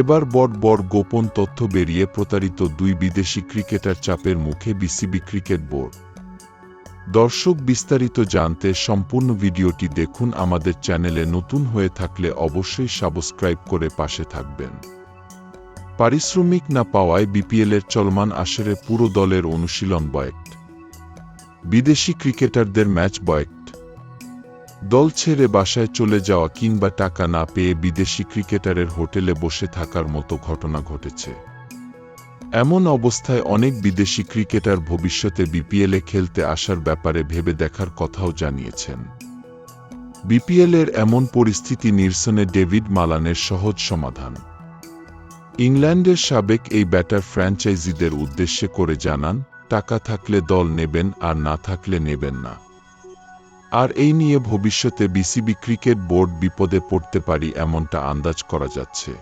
এবার বড় গোপন তথ্য বেরিয়ে প্রতারিত দুই বিদেশি ক্রিকেটার চাপের মুখে বিসিবি ক্রিকেট বোর্ড। দর্শক বিস্তারিত জানতে সম্পূর্ণ ভিডিওটি দেখুন আমাদের চ্যানেলে নতুন হয়ে থাকলে অবশ্যই সাবস্ক্রাইব করে পাশে থাকবেন। পারিশ্রমিক না পাওয়ায় বিপিএলের চলমান আসরে পুরো দলের অনুশীলন বয়েক্ট। বিদেশি ক্রিকেটারদের ম্যাচ বয়েক্ট। দল ছেড়ে বাসায় চলে যাওয়া কিংবা টাকা না পেয়ে বিদেশি ক্রিকেটারের হোটেলে বসে থাকার মতো ঘটনা ঘটেছে। এমন অবস্থায় অনেক বিদেশি ক্রিকেটার ভবিষ্যতে বিপিএলে খেলতে আসার ব্যাপারে ভেবে দেখার কথাও জানিয়েছেন। বিপিএলের এমন পরিস্থিতি নিরসনে ডেভিড মালানের সহজ সমাধান। ইংল্যান্ডের সাবেক এই ব্যাটার ফ্র্যাঞ্চাইজিদের উদ্দেশ্যে করে জানান, টাকা থাকলে দল নেবেন আর না থাকলে নেবেন না। আর এই নিয়ে ভবিষ্যতে বিসিবি ক্রিকেট বোর্ড বিপদে পড়তে পারি এমনটা আন্দাজ করা যাচ্ছে।